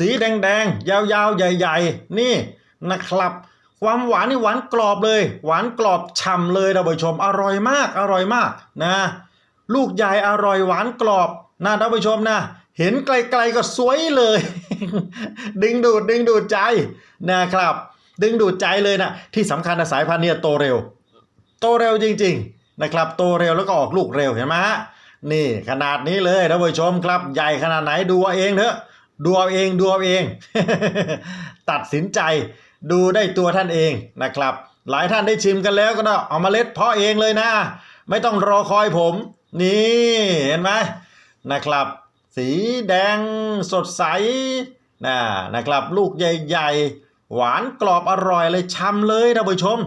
สีแดงๆ ยาวๆ ใหญ่ๆ นี่นะครับ ความหวานนี่หวานกรอบเลย หวานกรอบฉ่ำเลยท่านผู้ชม อร่อยมาก อร่อยมากนะ ลูกใหญ่อร่อยหวานกรอบนะท่านผู้ชมนะ เห็นไกลๆก็สวยเลย ดึงดูดดึงดูดใจนะครับ ดึงดูดใจเลยนะ ที่สำคัญนะสายพันธุ์เนี่ยโตเร็ว โตเร็วจริง ๆ นะครับ โตเร็วแล้วก็ออกลูกเร็วเห็นไหมฮะนี่ขนาดนี้เลยท่านผู้ชมครับ ใหญ่ขนาดไหนดูเอาเองเถอะ ดูเอาเองดูเอาเอง ตัดสินใจดูได้ตัวท่านเองนะครับ หลายท่านได้ชิมกันแล้วก็เอามาเมล็ดเพาะเองเลยนะ ไม่ต้องรอคอยผม นี่เห็นไหมนะครับ สีแดงสดใสนะนะครับ ลูกใหญ่ๆ หวานกรอบอร่อยเลยช่ำเลยท่านผู้ชม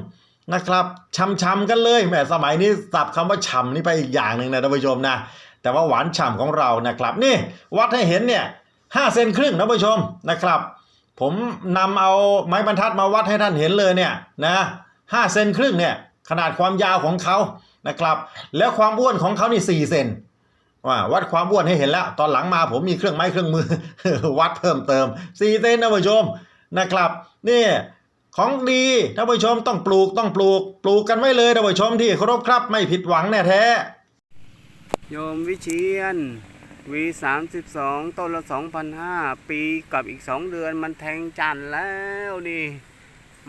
นะครับช่ำๆกันเลยแหมสมัยนี้สับคำว่าฉ่ำนี่ไปอีกอย่างหนึ่งนะท่านผู้ชมนะแต่ว่าหวานฉ่ำของเรานะครับ นี่วัดให้เห็นเนี่ย ห้าเซนครึ่งท่าผู้ชมนะครับ ผมนำเอาไม้บรรทัดมาวัดให้ท่านเห็นเลยเนี่ยนะห้าเซนครึ่งเนี่ยขนาดความยาวของเขานะครับ แล้วความอ้วนของเขานี่สี่เซนว่าวัดความอ้วนให้เห็นแล้ว ตอนหลังมาผมมีเครื่องไม้เครื่องมือ วัดเพิ่มเติมสี่เซนท่าผู้ชมนะครับนี่ของดีท่านผู้ชมต้องปลูกต้องปลูก ปลูกกันไว้เลยท่านผู้ชมที่เคารพครับไม่ผิดหวังแน่แท้ โยมวิเชียน วีสามสิบสองต้นละสองพันห้าปีกับอีกสองเดือนมันแทงจันแล้วนี่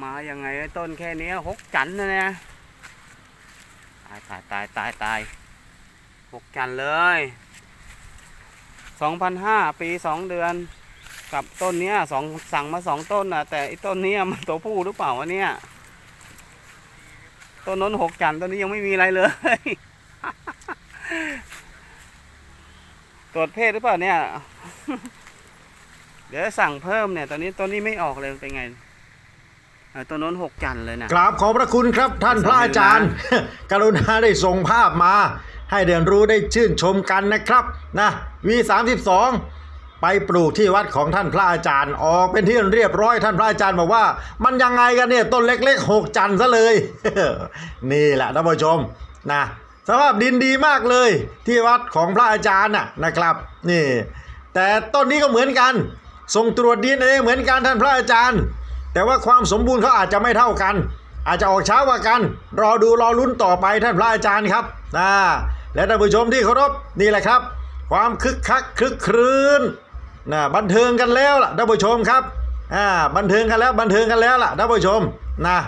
มาอย่างไงต้นแค่นี้หกจันนะเนี่ยตายตายตายตายตายหกจันเลยสองพันห้าปีสองเดือน กับต้นเนี้ยสองสั่งมาสองต้นนะแต่ไอ้ต้นเนี้ยมันตัวผู้หรือเปล่าวะเนี่ยต้นน้นหกจันต้นนี้ยังไม่มีอะไรเลย ตรวจเพศหรือเปล่าเนี่ย เดี๋ยวสั่งเพิ่มเนี่ย ตอนนี้ต้นนี้ไม่ออกเลยเป็นไงเออต้นนู้นหกจันทร์เลยนะกราบขอบพระคุณครับท่านพระอาจารย์ กรุณาได้ส่งภาพมา ให้เรียนรู้ได้ชื่นชมกันนะครับนะวีสามสิบสองไปปลูกที่วัดของท่านพระอาจารย์ออกเป็นที่เรียบร้อยท่านพระอาจารย์บอกว่า มันยังไงกันเนี่ยต้นเล็กๆหกจันทร์ซะเลย นี่แหละท่านผู้ชมนะ สภาพดินดีมากเลย ที่วัดของพระอาจารย์น่ะนะครับนี่แต่ต้นนี้ก็เหมือนกัน ส่งตรวจดีเองเหมือนกันท่านพระอาจารย์ แต่ว่าความสมบูรณ์เขาอาจจะไม่เท่ากัน อาจจะออกช้ากว่ากัน รอดูรอลุ้นต่อไปท่านพระอาจารย์ครับนะและท่านผู้ชมที่เคารพนี่แหละครับ ความคึกคักคึกครื้นนะบันเทิงกันแล้วล่ะท่านผู้ชมครับอ่าบันเทิงกันแล้วบันเทิงกันแล้วล่ะท่านผู้ชมนะ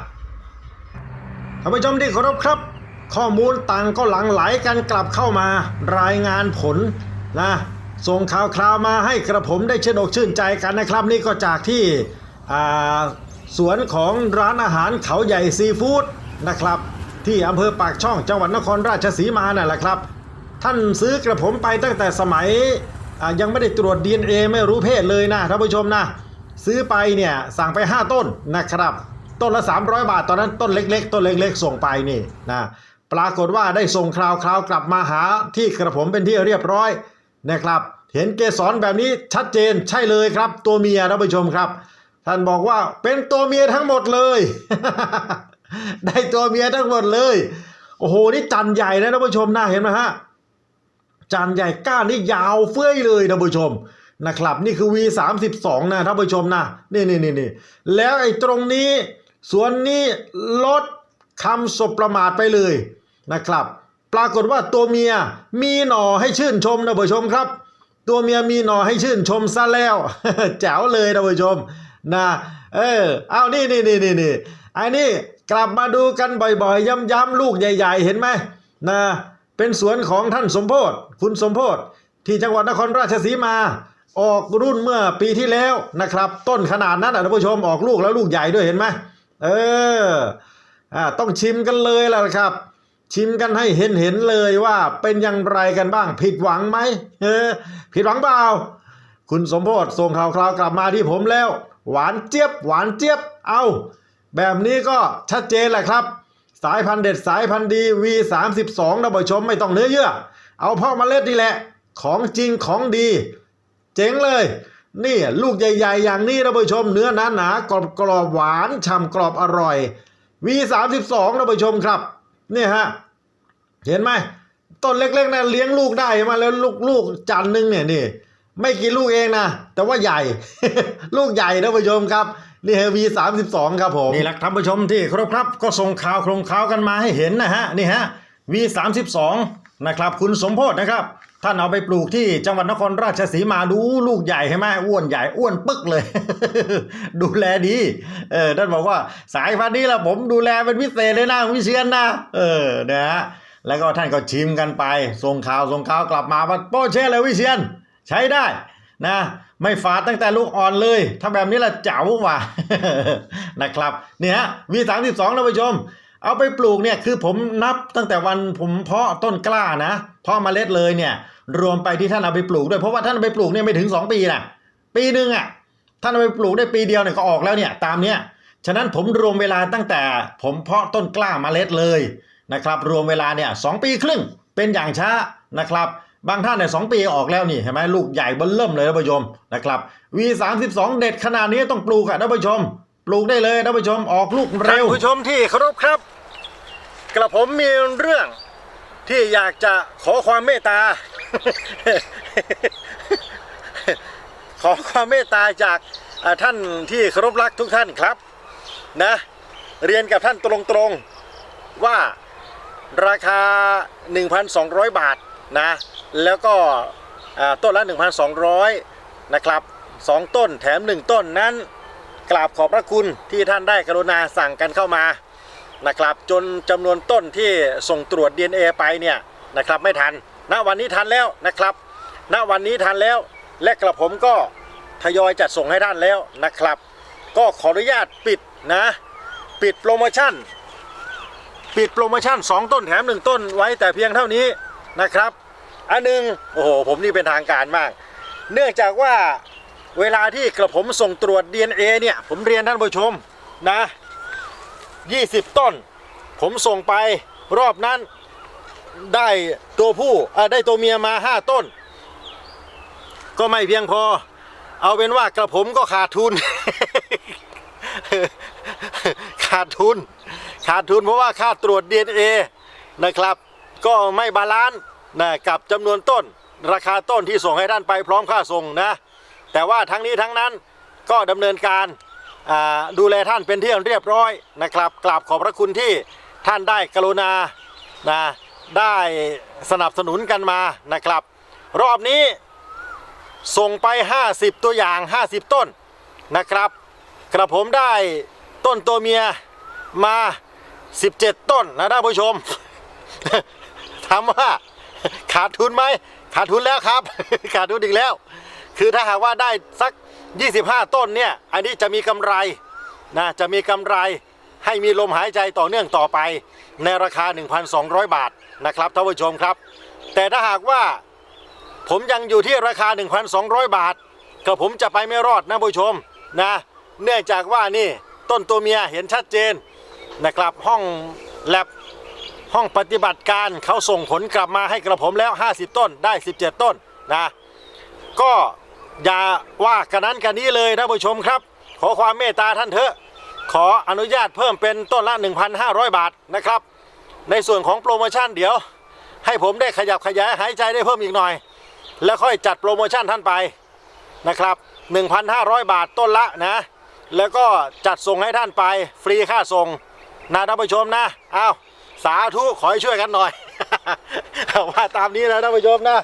ท่านผู้ชมที่เคารพครับ ข้อมูลต่างก็หลั่งไหลกันกลับเข้ามารายงานผลนะส่งข่าวคราวมาให้กระผมได้ชื่นอกชื่นใจกันนะครับ นี่ก็จากที่สวนของร้านอาหารเขาใหญ่ซีฟู้ดนะครับ ที่อำเภอปากช่องจังหวัดนครราชสีมานั่นแหละครับ ท่านซื้อกระผมไปตั้งแต่สมัยยังไม่ได้ตรวจ DNA ไม่รู้เพศเลยนะท่านผู้ชมนะ ซื้อไปเนี่ยสั่งไป 5 ต้นนะครับ ต้นละ 300 บาทตอนนั้นต้นเล็ก ๆ ต้นเล็ก ๆ ส่งไปนี่นะ ปรากฏว่าได้ส่งคราวคราวกลับมาหาที่กระผมเป็นที่เรียบร้อยนะครับ เห็นเกสรแบบนี้ชัดเจนใช่เลยครับ ตัวเมียท่านผู้ชมครับ ท่านบอกว่าเป็นตัวเมียทั้งหมดเลย ได้ตัวเมียทั้งหมดเลย โอ้โหนี่จันใหญ่นะท่านผู้ชมนะเห็นไหมฮะจานใหญ่ก้านนี่ยาวเฟ้ยเลยท่านผู้ชมนะครับนี่คือ V32 นะท่านผู้ชมนะนี่นี่นี่นี่แล้วไอ้ตรงนี้ส่วนนี้ลดคำสบประมาทไปเลย นะครับ ปรากฏว่าตัวเมียมีหน่อให้ชื่นชมท่านผู้ชมครับ ตัวเมียมีหน่อให้ชื่นชมซะแล้วแจ๋วเลยท่านผู้ชมนะเออเอานี่นี่นี่นี่นี่ไอ้นี่กลับมาดูกันบ่อยๆ ย้ำๆลูกใหญ่ ๆ เห็นไหมนะเป็นสวนของท่านสมโพธคุณสมโพธที่จังหวัดนครราชสีมา ออกรุ่นเมื่อปีที่แล้วนะครับ ต้นขนาดนั้นอะท่านผู้ชมออกลูกแล้วลูกใหญ่ด้วยเห็นไหมเอออ่าต้องชิมกันเลยล่ะครับ ชิมกันให้เห็นเห็นเลยว่าเป็นอย่างไรกันบ้าง ผิดหวังไหมเออผิดหวังเปล่า คุณสมโพธส่งข่าวคราวกลับมาที่ผมแล้ว หวานเจี๊ยบ หวานเจี๊ยบ เอาแบบนี้ก็ชัดเจนแหละครับ สายพันธุ์เด็ดสายพันธุ์ดี V32 นะผู้ชมไม่ต้องเนื้อเยื่อ เอาพ่อเมล็ดนี่แหละ ของจริงของดี เจ๋งเลย นี่ลูกใหญ่ ๆ อย่างนี้นะผู้ชมเนื้อหนาหนาๆกรอบกรอบหวานฉ่ำกรอบอร่อย V32 นะผู้ชมครับ เนี่ยฮะเห็นไหมต้นเล็กๆนะเลี้ยงลูกได้มาแล้วลูกลูกจานหนึงเนี่ยนี่ไม่กี่ลูกเองนะ แต่ว่าใหญ่ ลูกใหญ่นะผู้ชมครับนี่เฮวีสามสิบสองครับผม นี่แหละท่านผู้ชมที่ครบครับ ก็ส่งข่าวโครงข่าวกันมาให้เห็นนะฮะ นี่ฮะวีสามสิบสองนะครับ คุณสมโพศนะครับ ท่านเอาไปปลูกที่จังหวัดนครราชสีมาดูลูกใหญ่ใช่ไหมอ้วนใหญ่อ้วนปึ๊กเลย ดูแลดีเออท่านบอกว่าสายพันธุ์นี้ละผมดูแลเป็นพิเศษเลยนะวิเชียนนะเออนะฮะแล้วก็ท่านก็ชิมกันไปส่งข่าวส่งข่าวกลับมาว่าโป้เช่เลยวิเชียน ใช้ได้นะไม่ฝาดตั้งแต่ลูกอ่อนเลย ถ้าแบบนี้ละเจ๋วว่ะนะครับเนี่ยวีสามสิบสองท่านผู้ชม เอาไปปลูกเนี่ยคือผมนับตั้งแต่วันผมเพาะต้นกล้านะเพาะเมล็ดเลยเนี่ย รวมไปที่ท่านเอาไปปลูกด้วยเพราะว่าท่านเอาไปปลูกเนี่ยไม่ถึง 2 ปีนะปีหนึ่งอะท่านเอาไปปลูกได้ปีเดียวเนี่ยก็ออกแล้วเนี่ยตามเนี้ยฉะนั้นผมรวมเวลาตั้งแต่ผมเพาะต้นกล้าเมล็ดเลยนะครับ รวมเวลาเนี่ยสปีครึ่งเป็นอย่างช้านะครับ บางท่านเนี่ยสองปีออกแล้วนี่เห็นไหมลูกใหญ่เบิ้ลเริ่มเลยท่านผู้ชมนะครับ V32 เด็ดขนาดนี้ต้องปลูกอะท่านผู้ชม ปลูกได้เลยท่านผู้ชมออกลูกเร็วท่านผู้ชมที่เคารพครับ กระผมมีเรื่องที่อยากจะขอความเมตตา ขอความเมตตาจากท่านที่เคารพรักทุกท่านครับนะเรียนกับท่านตรงๆว่าราคา 1,200 บาทนะแล้วก็ต้นละ 1,200 นะครับสองต้นแถม 1 ต้นนั้น กราบขอบพระคุณที่ท่านได้กรุณาสั่งกันเข้ามานะครับจนจำนวนต้นที่ส่งตรวจ DNA ไปเนี่ยนะครับไม่ทัน ณวันนี้ทันแล้วนะครับ ณวันนี้ทันแล้วและกระผมก็ทยอยจัดส่งให้ท่านแล้วนะครับ ก็ขออนุญาตปิดนะปิดโปรโมชั่น ปิดโปรโมชั่น 2 ต้นแถม 1 ต้นไว้แต่เพียงเท่านี้นะครับ อันหนึง โอ้โห ผมนี่เป็นทางการมาก เนื่องจากว่า เวลาที่กระผมส่งตรวจ DNA เนี่ยผมเรียนท่านผู้ชมนะ 20 ต้น ผมส่งไปรอบนั้นได้ตัวผู้ได้ตัวเมียมา 5 ต้น ก็ไม่เพียงพอ เอาเป็นว่ากระผมก็ขาดทุน ขาดทุน ขาดทุนเพราะว่าค่าตรวจ DNA นะครับ ก็ไม่บาลานซ์นะกับจำนวนต้น ราคาต้นที่ส่งให้ท่านไปพร้อมค่าส่งนะ แต่ว่าทั้งนี้ทั้งนั้นก็ดำเนินการดูแลท่านเป็นที่เรียบร้อยนะครับกราบขอบพระคุณที่ท่านได้กรุณานะได้สนับสนุนกันมานะครับ รอบนี้ส่งไป 50 ตัวอย่าง 50 ต้นนะครับ กระผมได้ต้นตัวเมียมา 17 ต้นนะท่านผู้ชมถามว่าขาดทุนไหมขาดทุนแล้วครับ ขาดทุนอีกแล้ว คือถ้าหากว่าได้สัก 25 ต้นเนี่ย อันนี้จะมีกำไรนะจะมีกำไรให้มีลมหายใจต่อเนื่องต่อไป ในราคา 1,200 บาทนะครับท่านผู้ชมครับ แต่ถ้าหากว่าผมยังอยู่ที่ราคา 1,200 บาท ก็ผมจะไปไม่รอดนะผู้ชมนะเนื่องจากว่านี่ต้นตัวเมียเห็นชัดเจนนะครับห้องแลบห้องปฏิบัติการเขาส่งผลกลับมาให้กระผมแล้ว 50 ต้นได้ 17 ต้นนะก็ อย่าว่ากันนั้นกันนี้เลยท่านผู้ชมครับ ขอความเมตตาท่านเถอะ ขออนุญาตเพิ่มเป็นต้นละ 1,500 บาทนะครับ ในส่วนของโปรโมชั่นเดี๋ยว ให้ผมได้ขยับขยายหายใจได้เพิ่มอีกหน่อย แล้วค่อยจัดโปรโมชั่นท่านไปนะครับ 1,500 บาทต้นละนะ แล้วก็จัดส่งให้ท่านไปฟรีค่าส่งนะท่านผู้ชมนะอ้าวสาธุขอให้ช่วยกันหน่อยว่าตามนี้นะท่านผู้ชมนะ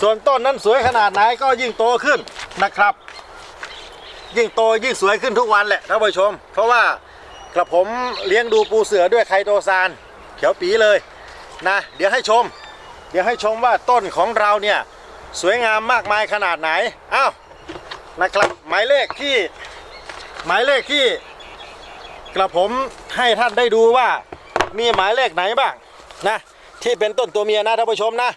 ส่วนต้นนั้นสวยขนาดไหนก็ยิ่งโตขึ้นนะครับ ยิ่งโตยิ่งสวยขึ้นทุกวันแหละท่านผู้ชม เพราะว่ากระผมเลี้ยงดูปูเสือด้วยไคโตซานเขียวปีเลยนะเดี๋ยวให้ชม เดี๋ยวให้ชมว่าต้นของเราเนี่ยสวยงามมากมายขนาดไหนอ้าวนะครับหมายเลขที่ หมายเลขที่ กระผมให้ท่านได้ดูว่ามีหมายเลขไหนบ้างนะที่เป็นต้นตัวเมียนะท่านผู้ชมนะ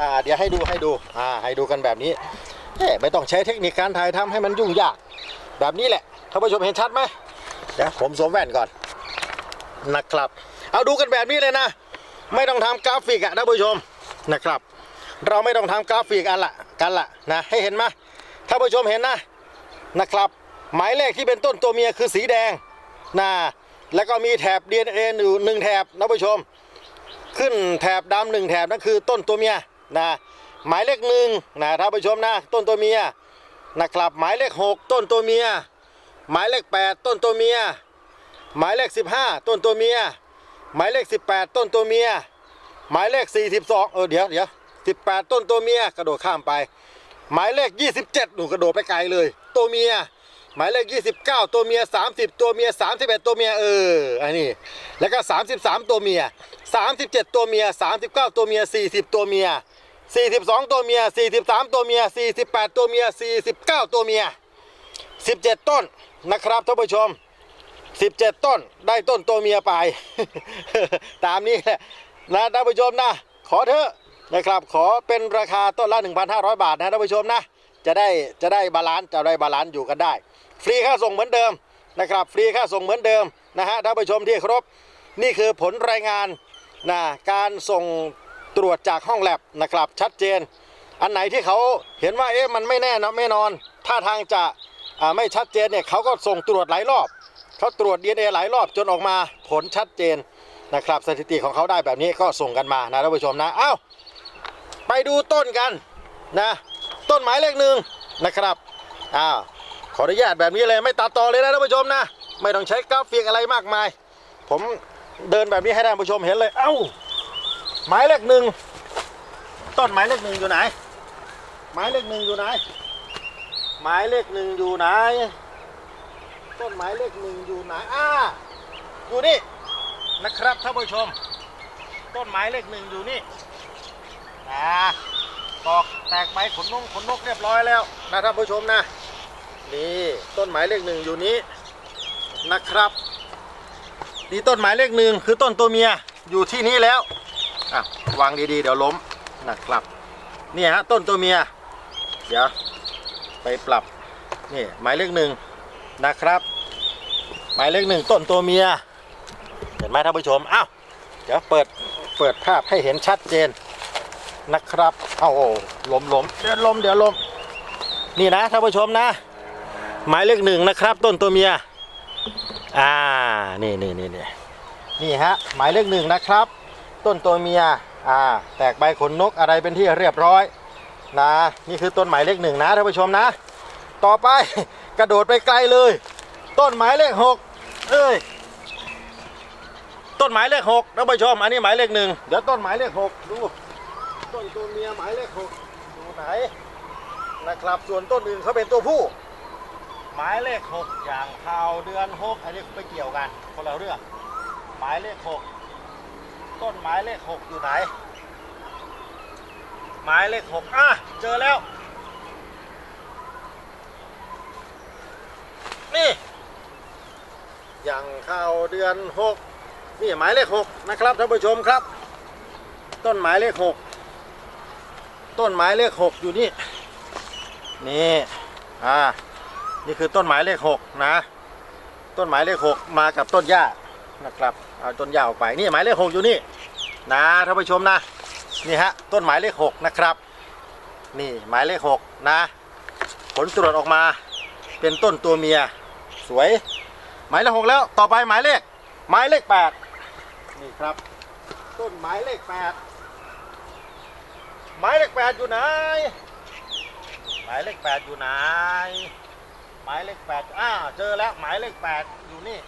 อ่าเดี๋ยวให้ดูให้ดูอ่าให้ดูกันแบบนี้เอ๊ะไม่ต้องใช้เทคนิคการถ่ายทำให้มันยุ่งยาก แบบนี้แหละท่านผู้ชมเห็นชัดไหมเดี๋ยวผมสวมแว่นก่อนนะครับ เอาดูกันแบบนี้เลยนะ ไม่ต้องทำกราฟิกอะท่านผู้ชมนะครับ เราไม่ต้องทำกราฟิกอันละกันละนะให้เห็นไหมท่านผู้ชมเห็นนะนะครับ หมายเลขที่เป็นต้นตัวเมียคือสีแดงนะแล้วก็มีแถบ DNA อยู่หนึ่งแถบนะผู้ชม ขึ้นแถบดำหนึ่งแถบนั่นคือต้นตัวเมีย นะหมายเลขหนึ่งนะท่านผู้ชมนะต้นตัวเมียนะครับหมายเลขหกต้นตัวเมีย หมายเลขแปดต้นตัวเมีย หมายเลขสิบห้าต้นตัวเมีย หมายเลขสิบแปดต้นตัวเมีย หมายเลขสี่สิบสองเออเดี๋ยวเดี๋ยวสิบแปดต้นตัวเมียกระโดดข้ามไป หมายเลขยี่สิบเจ็ดหนูกระโดดไปไกลเลย ตัวเมีย หมายเลขยี่สิบเก้าตัวเมียสามสิบตัวเมียสามสิบเอ็ดตัวเมียเอออันนี้แล้วก็สามสิบสามตัวเมียสามสิบเจ็ดตัวเมียสามสิบเก้าตัวเมียสี่สิบตัวเมีย สี่สิบสองตัวเมียสี่สิบสามตัวเมียสี่สิบแปดตัวเมียสี่สิบเก้าตัวเมียสิบเจ็ดต้นนะครับท่านผู้ชม 17 ต้นได้ต้นตัวเมียไป ตามนี้แหละนะท่านผู้ชมนะ ขอเถอะนะครับ ขอเป็นราคาต้นละ 1,500 บาทนะท่านผู้ชมนะ จะได้จะได้บาลานซ์จะได้บาลานซ์อยู่กันได้ ฟรีค่าส่งเหมือนเดิมนะครับฟรีค่าส่งเหมือนเดิมนะฮะท่านผู้ชมที่เคารบ นี่คือผลรายงานนะการส่ง ตรวจจากห้องแลบนะครับชัดเจน อันไหนที่เขาเห็นว่าเอ๊ะมันไม่แน่นะไม่นอนท่าทางจะไม่ชัดเจนเนี่ยเขาก็ส่งตรวจหลายรอบเขาตรวจ DNA หลายรอบจนออกมาผลชัดเจนนะครับสถิติของเขาได้แบบนี้ก็ส่งกันมานะท่านผู้ชมนะเอ้าไปดูต้นกันนะต้นหมายเลขหนึ่งนะครับอ้าวขออนุญาตแบบนี้เลยไม่ตัดต่อเลยนะท่านผู้ชมนะ ไม่ต้องใช้กราฟิกอะไรมากมาย ผมเดินแบบนี้ให้ท่านผู้ชมเห็นเลยเอ้า หมายเลขหนึ่งต้นหมายเลขหนึ่งอยู่ไหน หมายเลขหนึ่งอยู่ไหน หมายเลขหนึ่งอยู่ไหน ต้นหมายเลขหนึ่งอยู่ไหนอ่าอยู่นี่นะครับท่านผู้ชม ต้นหมายเลขหนึ่งอยู่นี่นะตอกแตกใบขนนงขนนกเรียบร้อยแล้วนะท่านผู้ชมนะนี่ต้นหมายเลขหนึ่งอยู่นี้นะครับนี่ต้นหมายเลขหนึ่งคือต้นตัวเมียอยู่ที่นี่แล้ว อะวางดีๆ เดี๋ยวล้มนะครับนี่ฮะต้นตัวเมีย เดี๋ยวไปปรับ นี่หมายเลขหนึ่งนะครับ หมายเลขหนึ่งต้นตัวเมีย เห็นไหมท่านผู้ชม อ้าว เดี๋ยวเปิด เปิดภาพให้เห็นชัดเจนนะครับ เอาโอ้ลมล้มเดี๋ยวล้มเดี๋ยวล้ม นี่นะท่านผู้ชมนะ หมายเลขหนึ่งนะครับ ต้นตัวเมีย อ่า นี่นี่นี่นี่นี่ฮะ หมายเลขหนึ่งนะครับ ต้นตัวเมียอ่าแตกใบขนนกอะไรเป็นที่เรียบร้อยนะนี่คือต้นหมายเลขหนึ่งนะท่านผู้ชมนะ ต่อไปกระโดดไปไกลเลย ต้นหมายเลขหกเอ้ยต้นหมายเลขหกท่านผู้ชมอันนี้หมายเลขหนึ่งเดี๋ยวต้นหมายเลขหกดูต้นตัวเมียหมายเลขหกดูไหนนะครับส่วนต้นอื่นเขาเป็นตัวผู้ หมายเลขหกอย่างข่าวเดือนหกอันนี้ไม่เกี่ยวกันคนละเรื่องหมายเลขหก ต้นหมายเลขหกอยู่ไหนหมายเลขหกอะ เจอแล้ว นี่อย่างเข้าเดือนหกนี่หมายเลขหกนะครับท่านผู้ชมครับ ต้นหมายเลขหกต้นหมายเลขหกอยู่นี่นี่อ่านี่คือต้นหมายเลขหกนะ ต้นหมายเลขหกมากับต้นหญ้า นะครับเอาต้นหญ้าออกไปนี่หมายเลขหกอยู่นี่นะท่านผู้ชมนะนี่ฮะต้นหมายเลขหกนะครับนี่หมายเลขหกนะผลตรวจออกมาเป็นต้นตัวเมียสวย หมายเลขหกแล้วต่อไปหมายเลขหมายเลขแปดนี่ครับต้นหมายเลขแปดหมายเลขแปดอยู่ไหนหมายเลขแปดอยู่ไหนหมายเลขแปดอ้าเจอแล้วหมายเลขแปดอยู่นี่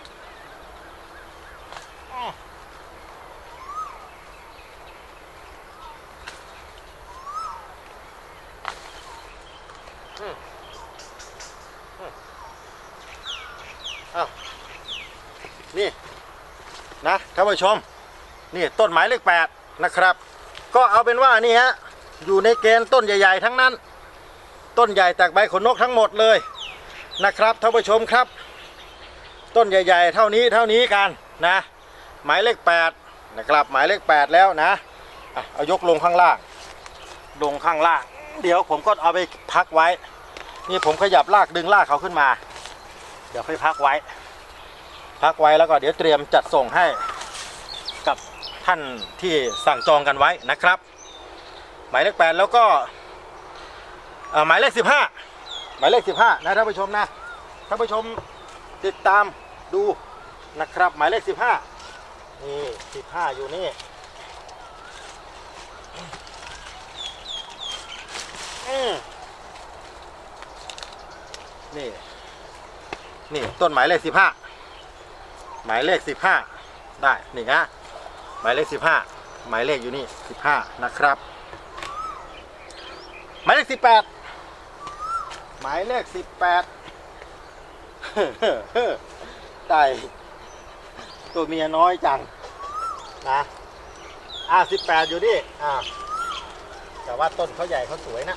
นี่นะท่านผู้ชม นี่ต้นไม้เลขแปดนะครับ ก็เอาเป็นว่านี่ฮะอยู่ในเกณฑ์ต้นใหญ่ ๆ ทั้งนั้น ต้นใหญ่แตกใบขนนกทั้งหมดเลยนะครับท่านผู้ชมครับ ต้นใหญ่ ๆ เท่านี้เท่านี้กันนะ หมายเลขแปดนะครับหมายเลขแปดแล้วนะอะเอายกลงข้างล่าง ลงข้างล่าง เดี๋ยวผมก็เอาไปพักไว้ นี่ผมขยับลากดึงลากเขาขึ้นมา เดี๋ยวค่อยพักไว้ พักไว้แล้วก็เดี๋ยวเตรียมจัดส่งให้กับท่านที่สั่งจองกันไว้นะครับ หมายเลขแปดแล้วก็เอ่อหมายเลขสิบห้าหมายเลขสิบห้านะท่านผู้ชมนะท่านผู้ชมติดตามดูนะครับหมายเลขสิบห้า นี่สิบห้าอยู่นี่นี่ นี่ต้นหมายเลขสิบห้าหมายเลขสิบห้าได้นี่ฮะหมายเลขสิบห้าหมายเลขอยู่นี่สิบห้านะครับ หมายเลขสิบแปดหมายเลขสิบแปดได้ตัวเมียน้อยจัง นะอ่าสิบแปดอยู่ดิอ่าแต่ว่าต้นเขาใหญ่เขาสวยนะ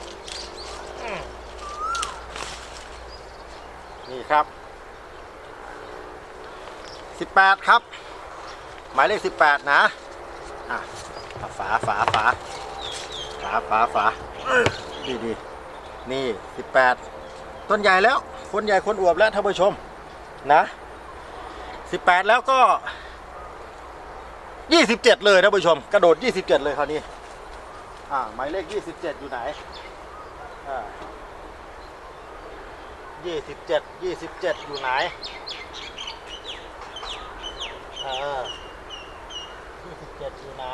นี่ครับสิบแปดครับ หมายเลขสิบแปดนะอะฝาฝาฝาฝาฝาฝาดีดีนี่สิบแปดต้นใหญ่แล้ว คนใหญ่คนอวบแล้วท่านผู้ชมนะสิบแปดแล้วก็ ยี่สิบเจ็ดเลยท่านผู้ชม กระโดดยี่สิบเจ็ดเลยคราวนี้ อ่าหมายเลขยี่สิบเจ็ดอยู่ไหน อ่ายี่สิบเจ็ดยี่สิบเจ็ดอยู่ไหน อ่ายี่สิบเจ็ดอยู่ไหน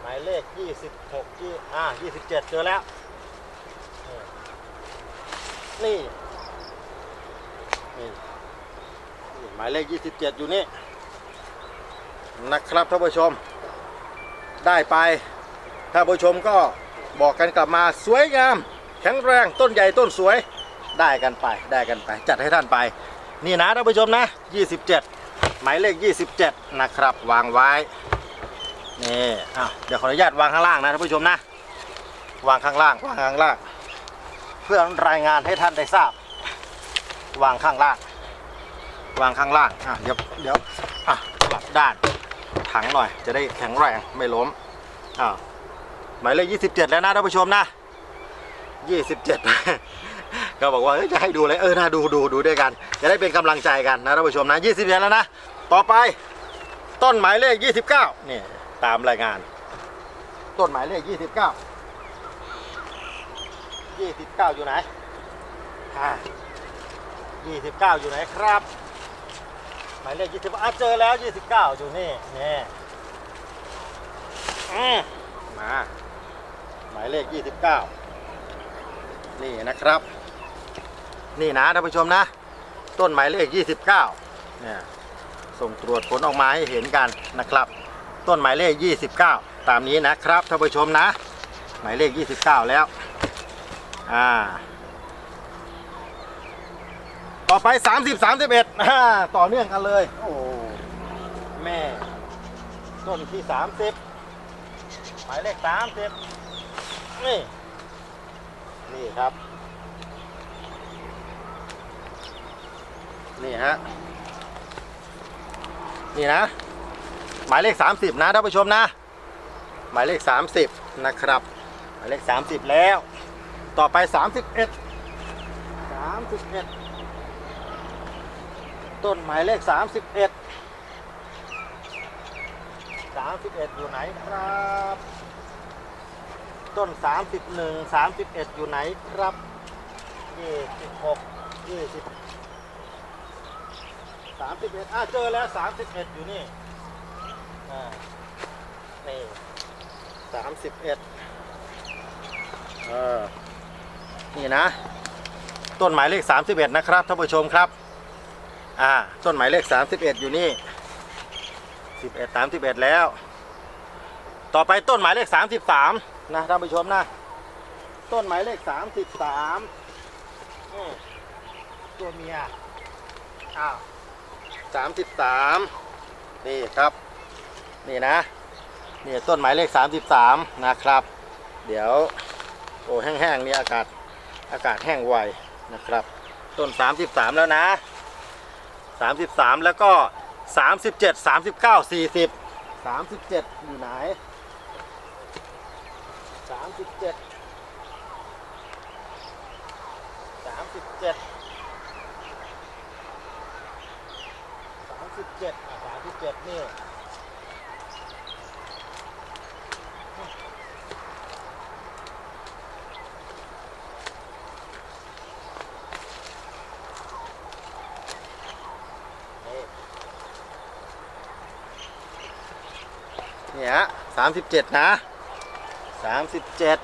หมายเลขยี่สิบหกยี่อ่ายี่สิบเจ็ดเจอแล้ว นี่นี่นี่หมายเลขยี่สิบเจ็ดอยู่นี่ นะครับท่านผู้ชมได้ไปท่านผู้ชมก็บอกกันกลับมาสวยงาม แข็งแรงต้นใหญ่ต้นสวยได้กันไปได้กันไป จัดให้ท่านไป นี่นะท่านผู้ชมนะ 27 หมายเลข 27 นะครับ วางไว้นี่อะเดี๋ยวขออนุญาตวางข้างล่างนะท่านผู้ชมนะ วางข้างล่างวางข้างล่าง เพื่อรายงานให้ท่านได้ทราบ วางข้างล่าง วางข้างล่างอะเดี๋ยวเดี๋ยวอะกลับด้าน ถังหน่อย จะได้แข็งแรงไม่ล้มอ่าหมายเลข27แล้วนะท่านผู้ชมนะ27ก็บอกว่าจะให้ดูเลยเออน่าดูดูดูด้วยกัน จะได้เป็นกำลังใจกันนะท่านผู้ชมนะ27แล้วนะ ต่อไป ต้นหมายเลข29นี่ตามรายงาน ต้นหมายเลข29 29อยู่ไหนอ่า29อยู่ไหนครับ หมายเลขยี่สิบอะเจอแล้วยี่สิบเก้าอยู่นี่นี่อืมมา หมายเลขยี่สิบเก้านี่นะครับ นี่นะท่านผู้ชมนะ ต้นหมายเลขยี่สิบเก้าเนี่ยส่งตรวจผลออกมาให้เห็นกันนะครับ ต้นหมายเลขยี่สิบเก้าตามนี้นะครับท่านผู้ชมนะ หมายเลขยี่สิบเก้าแล้วอ่า ต่อไป 30 31อ่าต่อเนื่องกันเลย โอ้แม่ต้นที่ 30 หมายเลข30 นี่ นี่ครับ นี่ฮะ นี่นะ หมายเลข 30 นะท่านผู้ชมนะ หมายเลข 30 นะครับ หมายเลข 30 แล้ว ต่อไป 31 31 ต้นหมายเลข 31 31 อยู่ไหนครับ ต้น 31 31 อยู่ไหนครับ26 20 31อะเจอแล้ว 31 อยู่นี่อ่านี่31เออนี่นะ ต้นหมายเลข 31 นะครับท่านผู้ชมครับ อ่าต้นหมายเลข 31 อยู่นี่ 11 31 แล้ว ต่อไปต้นหมายเลข 33 นะท่านผู้ชมนะ ต้นหมายเลข 33อืมตัวเมียอ้าว33 นี่ครับ นี่นะนี่ต้นหมายเลข 33 นะครับ เดี๋ยวโอ้แห้งๆนี่อากาศอากาศแห้งไวนะครับ ต้น 33 แล้วนะ สามสิบสามแล้วก็สามสิบเจ็ดสามสิบเก้าสี่สิบสามสิบเจ็ดอยู่ไหนสามสิบเจ็ดสามสิบเจ็ดสามสิบเจ็ดอะสามสิบเจ็ดนี่นี่ นี่ฮะสามสิบเจ็ดนะสามสิบเจ็ด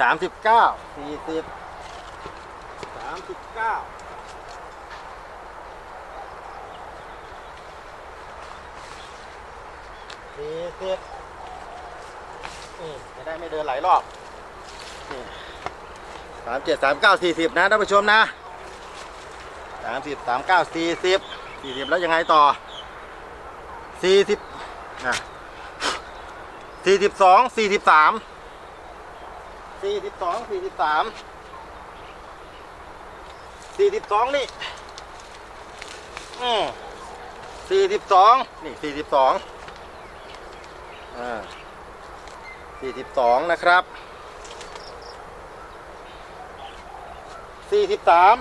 สามสิบเก้าสี่สิบสามสิบเก้าสี่สิบนี่จะได้ไม่เดินหลายรอบสามเจ็ดสามเก้าสี่สิบนะท่านผู้ชมนะสามสิบสามเก้าสี่สิบสี่สิบแล้วยังไงต่อ สี่สิบอะสี่สิบสองสี่สิบสามสี่สิบสองสี่สิบสามสี่สิบสองนี่อืมสี่สิบสองนี่สี่สิบสองอ่าสี่สิบสองนะครับสี่สิบสาม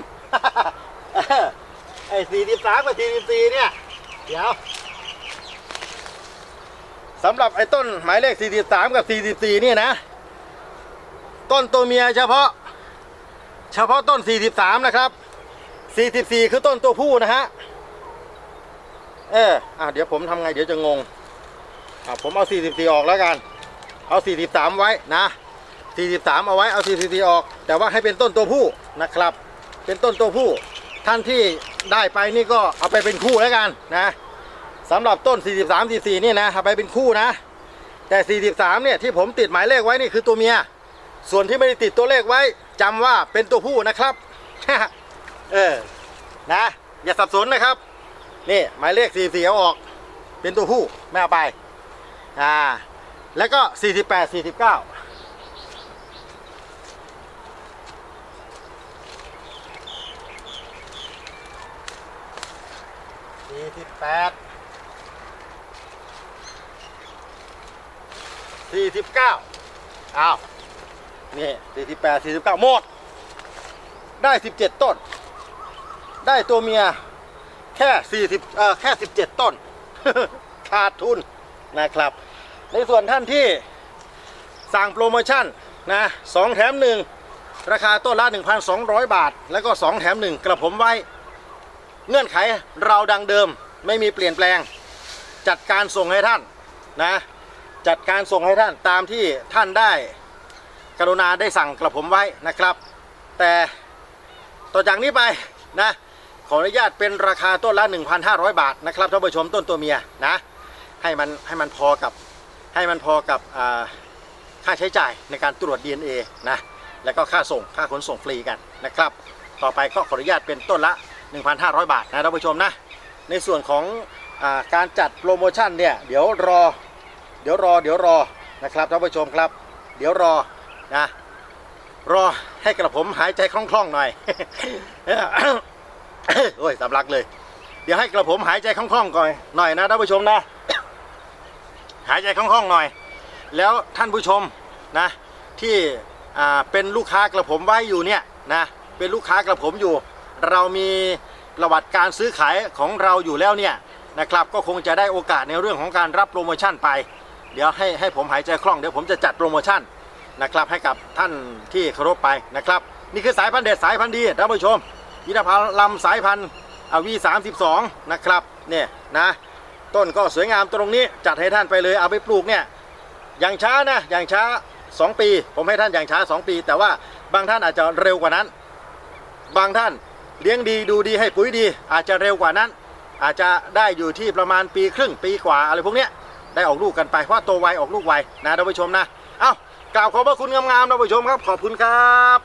ไอ้สี่สิบสามกับสี่สิบสี่เนี่ย เดี๋ยว สำหรับไอ้ต้นหมายเลข 43 กับ 44 นี่นะ ต้นตัวเมียเฉพาะ เฉพาะต้น 43 นะครับ 44 คือต้นตัวผู้นะฮะ เอออะเดี๋ยวผมทำไงเดี๋ยวจะงง อะผมเอา 44 ออกแล้วกัน เอา 43 ไว้นะ 43 เอาไว้ เอา 44 ออก แต่ว่าให้เป็นต้นตัวผู้นะครับ เป็นต้นตัวผู้ ท่านที่ได้ไปนี่ก็เอาไปเป็นคู่แล้วกันนะ สำหรับต้น 43 44นี่นะเอาไปเป็นคู่นะ แต่ 43เนี่ยที่ผมติดหมายเลขไว้นี่คือตัวเมีย ส่วนที่ไม่ได้ติดตัวเลขไว้จำว่าเป็นตัวผู้นะครับเออนะอย่าสับสนนะครับ นี่หมายเลข 44เอาออก เป็นตัวผู้ไม่เอาไปอ่าแล้วก็ 48 49 48 สี่สิบเก้าอ้าว นี่สี่สิบแปดสี่สิบเก้าหมด ได้สิบเจ็ดต้น ได้ตัวเมียแค่สี่สิบเอ่อแค่สิบเจ็ดต้น ขาดทุนนะครับ ในส่วนท่านที่สั่งโปรโมชั่นนะสองแถมหนึ่งราคาต้นละ 1,200 บาท แล้วก็ 2 แถม 1 กระผมไว้ เงื่อนไขเราดังเดิมไม่มีเปลี่ยนแปลง จัดการส่งให้ท่านนะ จัดการส่งให้ท่านตามที่ท่านได้กรุณาได้สั่งกระผมไว้นะครับ แต่ต่อจากนี้ไปนะขออนุญาตเป็นราคาต้นละ 1,500 บาทนะครับท่านผู้ชมต้นตัวเมียนะให้มันให้มันพอกับให้มันพอกับค่าใช้จ่ายในการตรวจ DNA นะแล้วก็ค่าส่งค่าขนส่งฟรีกันนะครับ ต่อไปก็ขออนุญาตเป็นต้นละ 1,500 บาทนะท่านผู้ชมนะในส่วนของอการจัดโปรโมชั่นเนี่ยเดี๋ยวรอ เดี๋ยวรอเดี๋ยวรอนะครับท่านผู้ชมครับ เดี๋ยวรอนะรอให้กระผมหายใจคล่องๆหน่อยโอ้ยสำลักเลย เดี๋ยวให้กระผมหายใจคล่องๆก่อนหน่อยนะท่านผู้ชมนะ หายใจคล่องๆหน่อย แล้วท่านผู้ชมนะ ที่เป็นลูกค้ากระผมไว้อยู่เนี่ยนะเป็นลูกค้ากระผมอยู่ เรามีประวัติการซื้อขายของเราอยู่แล้วเนี่ยนะครับก็คงจะได้โอกาสในเรื่องของการรับโปรโมชั่นไป เดี๋ยวให้ให้ผมหายใจคล่องเดี๋ยวผมจะจัดโปรโมชั่นนะครับให้กับท่านที่เคารพไปนะครับ นี่คือสายพันธุ์เด็ดสายพันธุ์ดีท่านผู้ชมยินดาพาลำสายพันธุ์วีสามสิบสองนะครับเนี่ยนะต้นก็สวยงามตรงนี้จัดให้ท่านไปเลยเอาไปปลูกเนี่ยอย่างช้านะอย่างช้า 2 ปี ผมให้ท่านอย่างช้า 2 ปี แต่ว่าบางท่านอาจจะเร็วกว่านั้น บางท่านเลี้ยงดีดูดีให้ปุ๋ยดี อาจจะเร็วกว่านั้น อาจจะได้อยู่ที่ประมาณปีครึ่งปีกว่าอะไรพวกเนี้ย ได้ออกลูกกันไปเพราะโตไวออกลูกไวนะท่านผู้ชมนะ เอ้ากล่าวขอบพระคุณงามๆท่านผู้ชมครับขอบคุณครับ